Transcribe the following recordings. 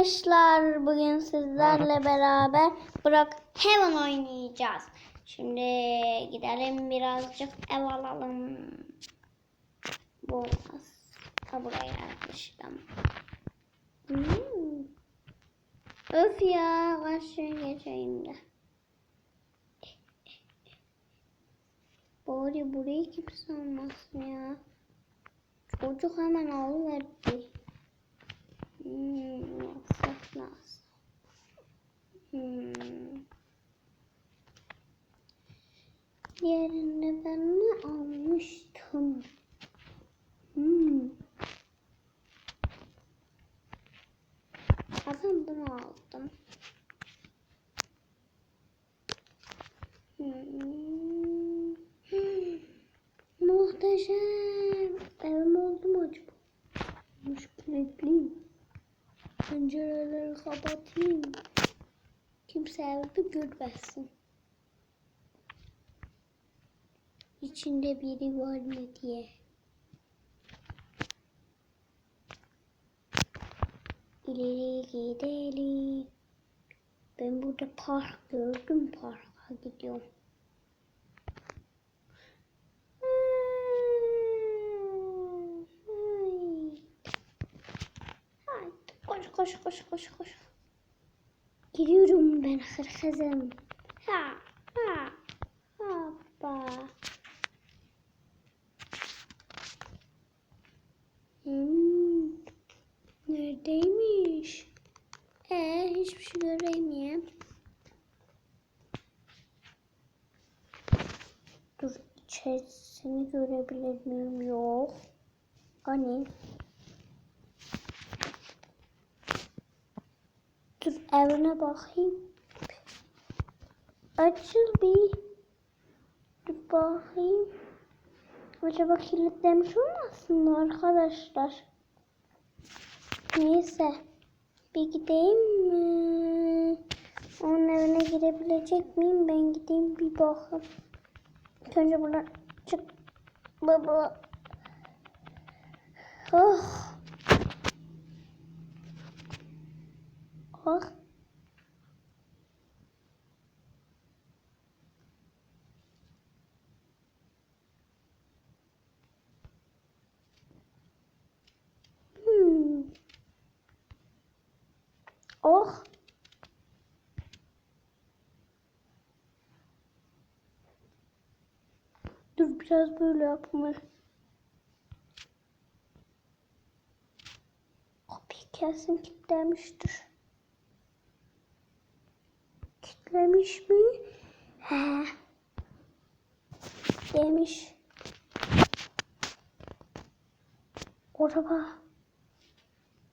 arkadaşlar bugün sizlerle beraber Brock Heaven oynayacağız. Şimdi gidelim birazcık ev alalım. Bu olmaz. Ha buraya yapmıştım. Hmm. Öf ya karşıya geçeyim de. Bari burayı kimse almasın ya. Çocuk hemen alıverdi. Hmm, yapsak lazım. Hmm. Diğerini ben mi almıştım? Hmm. Ben bunu aldım. Hmm. Muhteşem. Evim oldu mu acaba? Müşkületliyim. Pencereleri kapatayım. Evde görmesin. İçinde biri var mı diye. İleri gidelim. Ben burada park gördüm. Parka gidiyorum. Ay. Koş koş koş koş koş. Giriyorum ben hırkızım. Ha ha hoppa. Hmm. Neredeymiş? Ee, hiçbir şey göremiyorum. Dur içerisini görebilir miyim? Yok. Hani? Dur evine bakayım. Açıl bir. Dur bakayım. Acaba kilitlemiş olmasın mı arkadaşlar? Neyse. Bir gideyim mi? Onun evine girebilecek miyim? Ben gideyim bir bakayım. Önce buradan çık. Baba. Oh. Oh. Hmm. Oh. Dur biraz böyle yapma. Kapıyı kesin kilitlemiştir. Kilitlemiş mi? He. Demiş. Araba.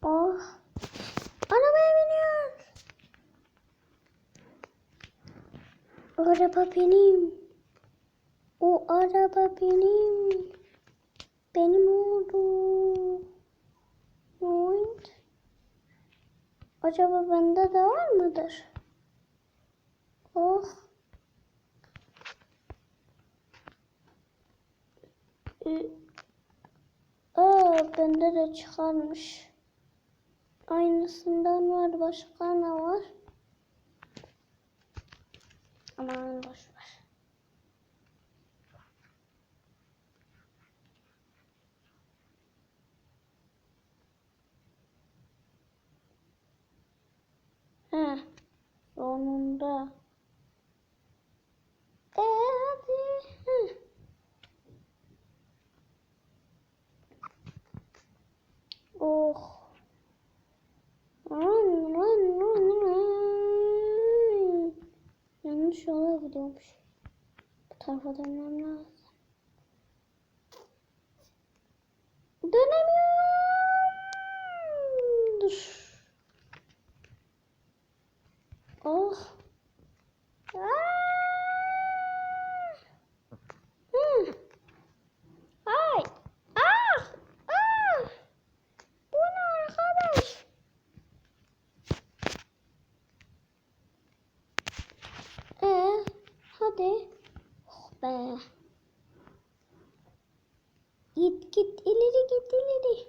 Oh. Arabaya biniyor. Araba benim. O araba benim. Benim oldu. Oldu? Acaba bende de var mıdır? Oh. Aa, bende de çıkarmış. Aynısından var. Başka ne var? Aman boş ver. He, sonunda. E hadi. Heh. Oh. Run, run, run, run. Yanlış yola gidiyormuş. Bu tarafa dönmem lazım. Dönemiyorum. Dur. Oh. Aa! Hı. Ay. Ah. Ah. Bu ne arkadaş? Ee, hadi. Oh be. Git git ileri git ileri.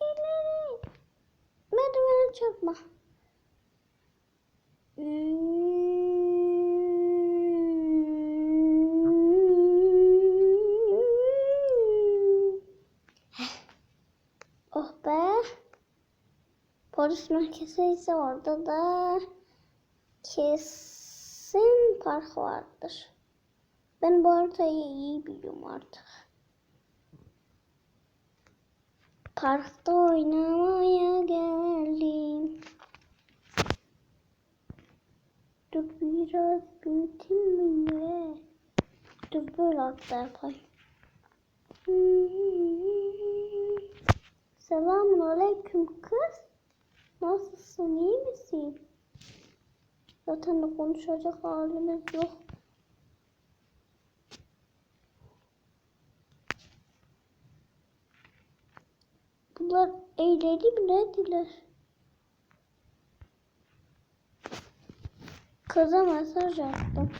İleri. Ben çarpma. Oh be. Polis merkezi ise orada da kesin park vardır. Ben bu haritayı iyi biliyorum artık. Parkta oynamaya geldim. Dur biraz büyüteyim mi ne? Dur böyle hatta yapayım. Selamun aleyküm kız. Nasılsın iyi misin? Zaten de konuşacak halimiz yok. Bunlar eğledi mi nediler? Kıza mesaj attım.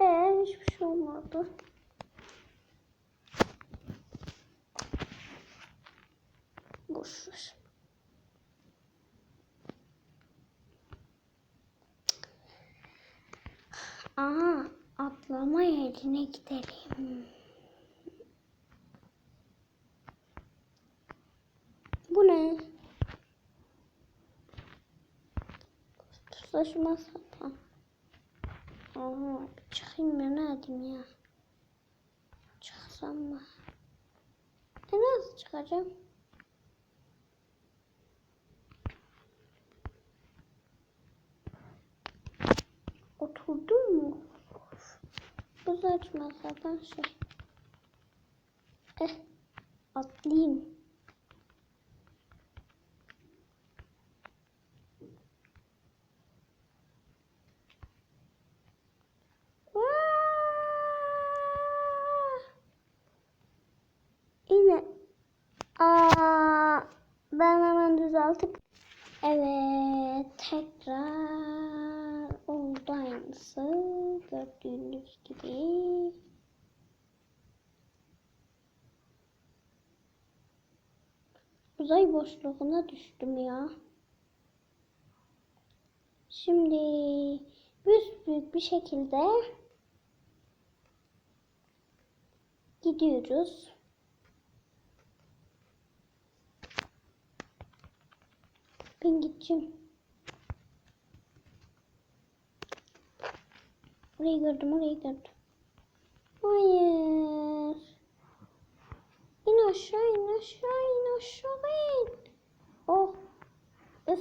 Ee hiçbir şey olmadı. Boş ver. Aha yerine gidelim. Bu ne? Saçma sapan. Aha çıkayım ne edeyim ya. Çıksam mı? E nasıl çıkacağım? Oturdun mu? Bu saçma sapan şey. Eh, atlayayım. Yine. Aa, ben hemen düzeltip. Evet, tekrar oldu aynısı. Gördüğünüz gibi. Uzay boşluğuna düştüm ya. Şimdi büyük bir şekilde gidiyoruz. Ben gideceğim. Orayı gördüm, orayı gördüm. Hayır. İn aşağı, in aşağı, in aşağı in. Oh. Üf.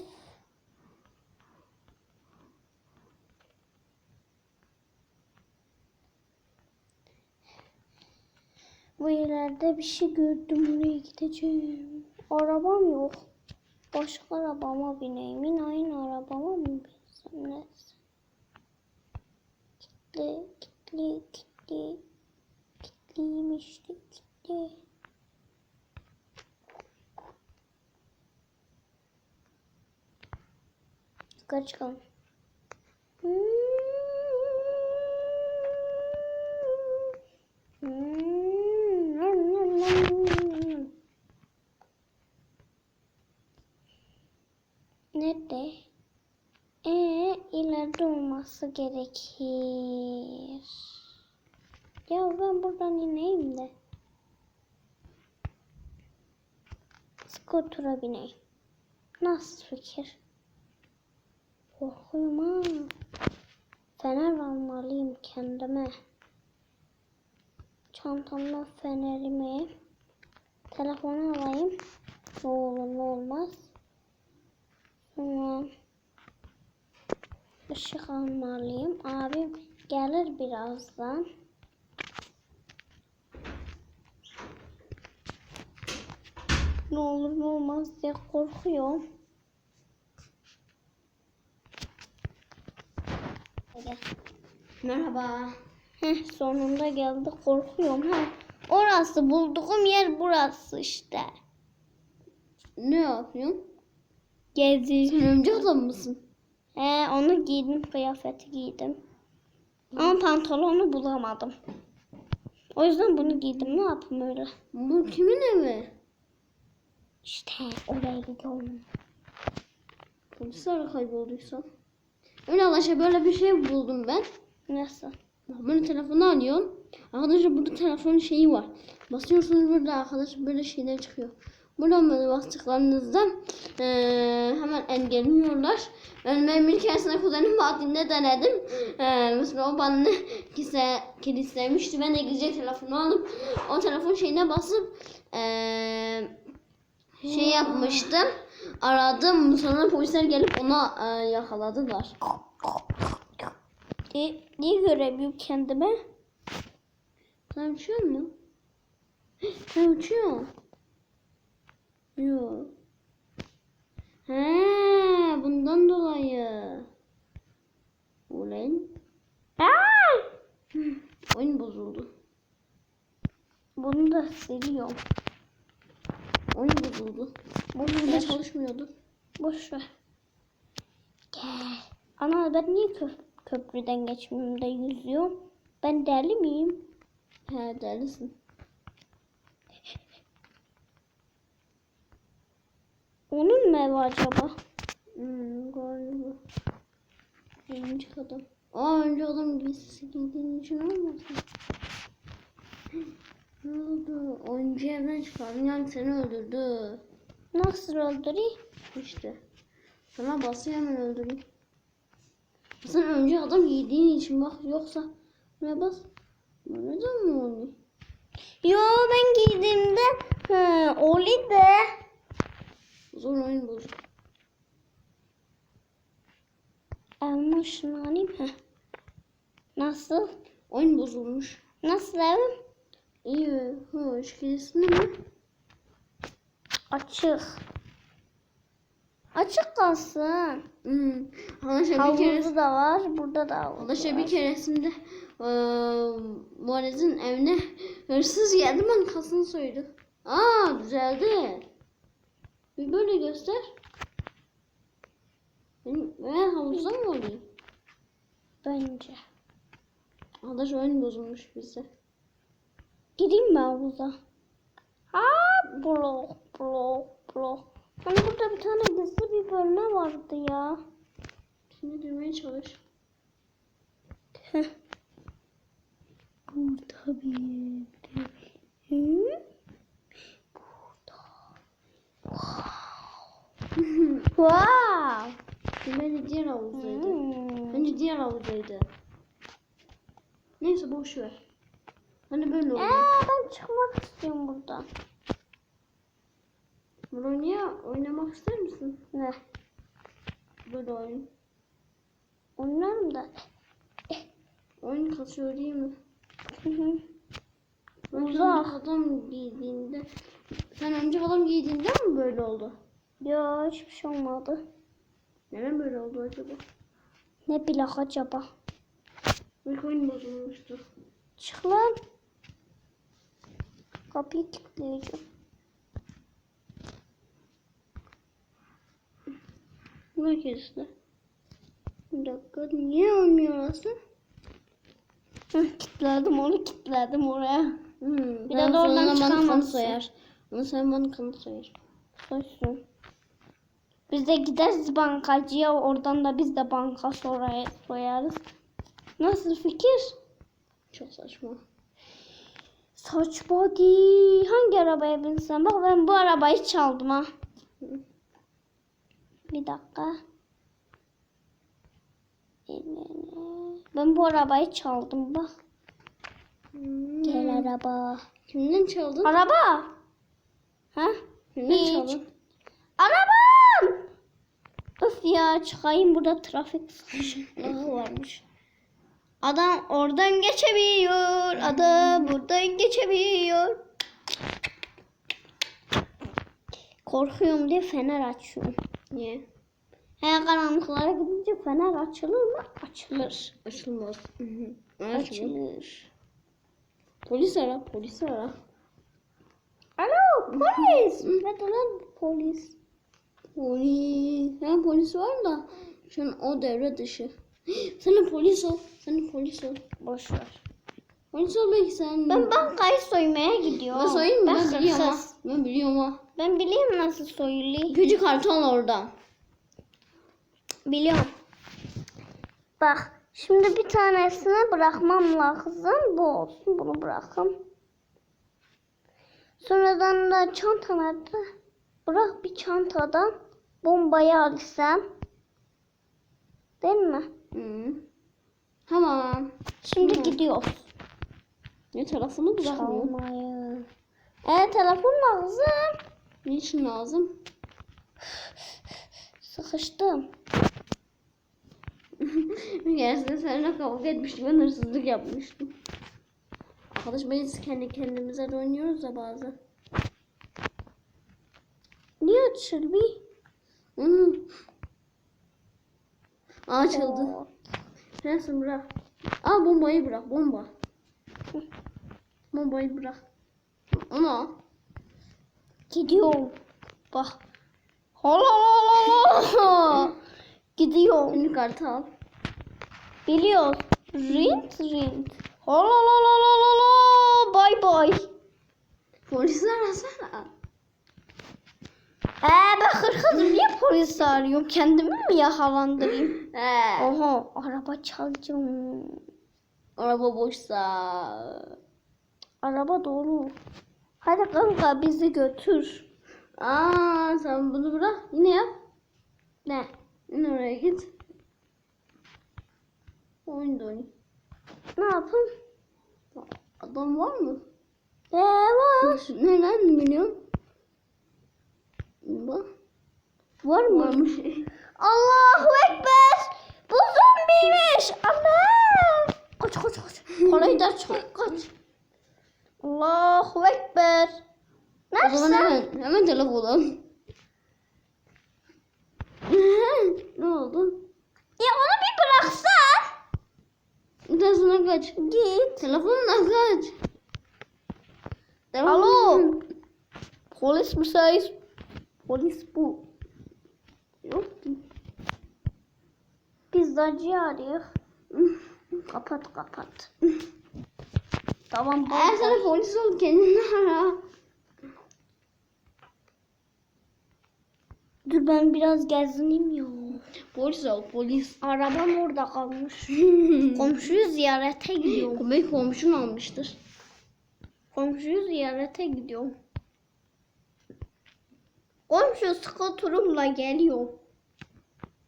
Bu ileride bir şey gördüm. Oraya gideceğim. Arabam yok. Başka arabama bineyim. Yine aynı arabama mı binsem neyse. Kitli, kitli, kitli. Kitliymiş de kitli. Yukarı çıkalım. Nerede? Ee, ileride olması gerekir. Ya ben buradan ineyim de. Skutura bineyim. Nasıl fikir? Korkuyorum ha. Fener almalıyım kendime. Çantamda fenerimi. Telefonu alayım. Ne olur ne olmaz. Sonra ışık almalıyım. Abim gelir birazdan. Ne olur ne olmaz diye korkuyorum. Merhaba. Heh, sonunda geldi. Korkuyorum. Ha. Orası bulduğum yer burası işte. Ne yapıyorsun? Geziyorum. Sen örümcek adam mısın? He, onu giydim. Kıyafeti giydim. Ama pantolonu bulamadım. O yüzden bunu giydim. Ne yapayım öyle? Bu kimin evi? İşte oraya gidiyorum. Polisler kaybolduysa. Öyle arkadaşlar böyle bir şey buldum ben. Nasıl? Böyle telefonu alıyorum. Arkadaşlar burada telefonun şeyi var. Basıyorsunuz burada arkadaşlar böyle şeyler çıkıyor. Buradan böyle bastıklarınızda eee, hemen engelliyorlar. Ben benim bir keresinde kuzenim Fatih'inde denedim. Eee, mesela o bana kise kilitlemişti. Ben de gidecek telefonu alıp o telefon şeyine basıp eee, şey yapmıştım. Aradım. Sonra polisler gelip ona eee, yakaladılar. E, niye göremiyorum kendime? Sen uçuyor mu? Sen uçuyor. Yok. He, bundan dolayı. Ulan. Aa! Oyun bozuldu. Bunu da siliyorum. Oyun bozuldu. Da çalışmıyordu. boş ver. Gel. Ana ben niye kö- köprüden geçmiyorum da yüzüyorum? Ben deli miyim? He delisin. Onun mu evi acaba? Hmm, galiba. Oyuncu adam. Aa önce adam giysisi giydiğin için olmasın? Ne oldu? Oyuncu evden çıkardın yani seni öldürdü. Nasıl öldüreyim? İşte. Sana basıyor hemen öldüreyim. Sen önce adam giydiğin için bak yoksa ne bas? De mi oluyor? Yo ben giydiğimde hı, Oli de. Zor oyun bozuk. Elma şunu alayım. Heh. Nasıl? Oyun bozulmuş. Nasıl evim? İyi, hoş. Kilisinde mi? Açık. Açık kalsın. Hmm. Havuzu da var. Burada da havuz var. bir keresinde eee Muarez'in evine hırsız geldi bankasını soydu. Aa düzeldi. Bir böyle göster. Benim ben havuzda mı olayım? Bence. Arkadaş oyun bozulmuş bize. Gireyim mi havuza? Ha blok blok blok. Hani burada bir tane gizli bir bölme vardı ya. Şimdi girmeye çalış. Burada bir Hı? Wow. Bence diğer havuzdaydı. Hmm. Bence diğer havuzdaydı. Neyse boş ver. Hani böyle Ee, oldu. ben çıkmak istiyorum buradan. Bronya oynamak ister misin? Ne? Böyle oyun. Oynarım da. Oyun kasıyor değil mi? Hı hı. Uzak. adam giydiğinde sen önce adam giydiğinde mi böyle oldu? Ya hiçbir şey olmadı. Neden böyle oldu acaba? Ne bilek acaba? Belki oyun bozulmuştu. Çık lan. Kapıyı kilitleyeceğim. İşte. Bir dakika niye olmuyor orası? Hı, kilitledim onu kilitledim oraya. Hmm, Bir de oradan bana kanıt çıkamazsın. soyar. Ama sen bana kanıt soyar. Soysun. Biz de gideriz bankacıya oradan da biz de banka soyarız. Nasıl fikir? Çok saçma. Saçma değil. Hangi arabaya binsem? Bak ben bu arabayı çaldım ha. Bir dakika. Ben bu arabayı çaldım bak. Hmm. Gel araba. Kimden çaldın? Araba. Ha? Kimden hiç. çaldın? Arabam. Öf ya çıkayım burada trafik sıkışıklığı varmış. Adam oradan geçemiyor. Adam buradan geçemiyor. Korkuyorum diye fener açıyorum. Niye? He karanlıklara gidince fener açılır mı? Açılır. Açılmaz. Hı hı. Açılır. Polis ara, polis ara. Alo polis. Nerede lan polis? Polis. Ya polis var da şu an o devre dışı. Sen de polis ol. Sen de polis ol. Boş ver. Polis ol belki sen. Ben bankayı soymaya gidiyorum. Ben soyayım mı? Ben Ben biliyorum ha. Ben biliyorum ha. Ben biliyorum nasıl soyuluyor. Küçük karton orada. Biliyorum. Bak şimdi bir tanesini bırakmam lazım. Bu olsun bunu bırakın. Sonradan da çantalarda bırak bir çantadan bombayı alsam. Değil mi? Hı. Tamam. Şimdi Hı. gidiyoruz. Ne tarafını bırakmıyor. Çalmaya. E telefon lazım. Niçin lazım? Sıkıştım. Gerçekten seninle kavga etmiştim. Ben hırsızlık yapmıştım. Arkadaş biz kendi kendimize de oynuyoruz da bazen. Niye açıldı? Hı. Açıldı. Neyse bırak. Aa bombayı bırak bomba. Bombayı bırak. Onu al. Gidiyorum. Bak. Hala hala hala. Gidiyorum. Ünlü kartı al. Biliyoruz. Rint rint. Hala hala hala hala. Bay bay. Polisi arasana. Ee ben hırkızım niye polisi arıyorum? Kendimi mi yakalandırayım? He. Oha araba çalacağım. Araba boşsa. Araba dolu. Hadi kanka bizi götür. Aa sen bunu bırak. Yine yap. Ne? Yine oraya git. Oyun da. Ne yapayım? Adam var mı? Ee var. Nereden biliyorsun? Bak. Var mı? Varmış. Allahu Ekber. Bu zombiymiş. Allah. Kaç kaç kaç. Parayı da çek kaç. Allahu Ekber. O zaman Neredesin? hemen, hemen telefon al. ne oldu? Ya onu bir bıraksan. Telefona kaç. Git. Telefonla kaç. Alo. Polis müsait. Polis bu. Yok ki. Pizzacıyı arıyor. kapat kapat. tamam Eğer sana polis ol kendini ara. Dur ben biraz gezineyim ya. Polis ol polis. Arabam orada kalmış. Komşuyu ziyarete gidiyorum. Belki komşun almıştır. Komşuyu ziyarete gidiyorum. Komşu skuturumla geliyor.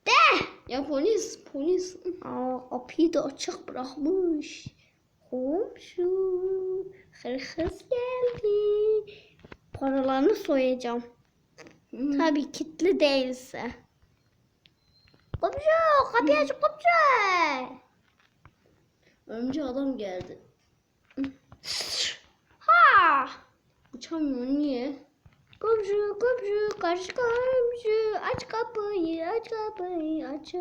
De! Ya polis polis. Aa, kapıyı da açık bırakmış. Komşu. Hırhız geldi. Paralarını soyacağım. Hı. Tabii kilitli değilse. Komşu kapıyı aç komşu. Önce adam geldi. Ha! Uçamıyor niye? Komşu komşu karşı komşu aç kapıyı aç kapıyı aç.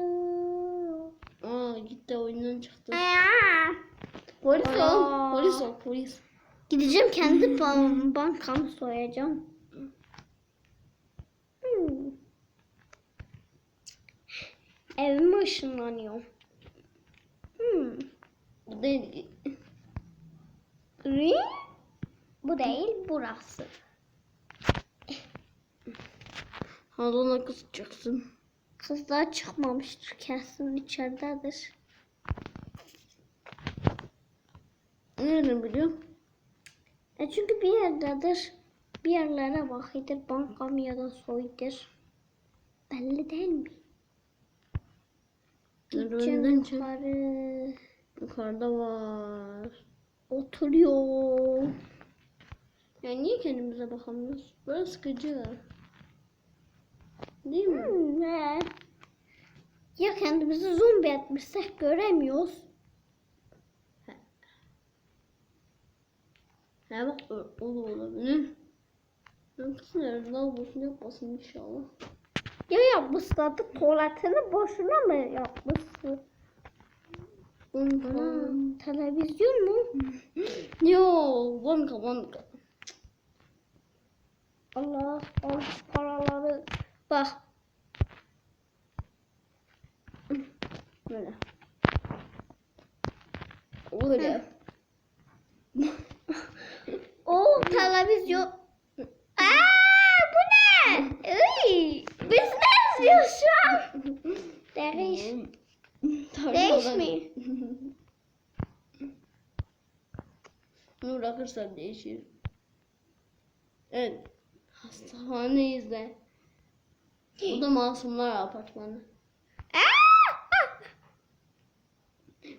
Aa gitti oyundan çıktı. Aa! Polis ol. Polis ol polis. Gideceğim kendi ban bankamı soyacağım. Hmm. Evime ışınlanıyorum. Hmm. Bu değil. Bu değil burası. Halona kısacaksın. Kızlar çıkmamıştır kesin içeridedir. Nereden biliyorsun? E çünkü bir yerdedir. Bir yerlere bakıdır. Bankam ya da soydur. Belli değil mi? Gideceğim yukarı. Yukarıda var. Oturuyor. Ya niye kendimize bakamıyoruz? Böyle sıkıcı. Değil mi? Hmm? Ya kendimizi zombi etmişsek göremiyoruz. He bak o, o da olabilir. Kızın nerede lavabosunu yapmasın inşallah. Ya yapmışlar da tuvaletini boşuna mı yapmışsın? Banka. Televizyon mu? Yo banka banka. Allah al şu paraları. Bak Böyle. Öyle. O televizyon. Aa bu ne? Iy, biz ne izliyoruz şu an? Değiş. Değiş mi? Bunu bırakırsan değişir. Evet. Hastahane izle. Bu da masumlar apartmanı.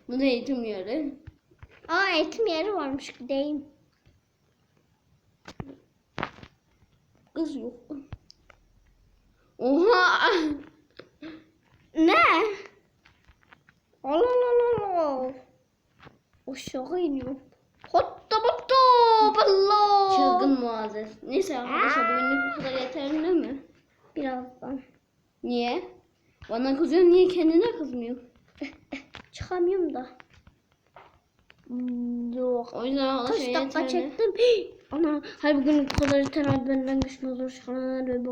Bu da eğitim yeri. Aa eğitim yeri varmış gideyim. Kız yok. Oha! Ne? Allah Allah Allah. Aşağı iniyor. Hotta botta ballo. Çılgın muazzez. Neyse arkadaşlar bu günlük bu kadar yeterli mi? Birazdan. Niye? Bana kızıyor niye kendine kızmıyor? Çıkamıyorum da. Yok. O yüzden arkadaşlar Kaç dakika yeterli. çektim. Ana her bugün bu kadar yeter. Benden güçlü olur. Şakalar ve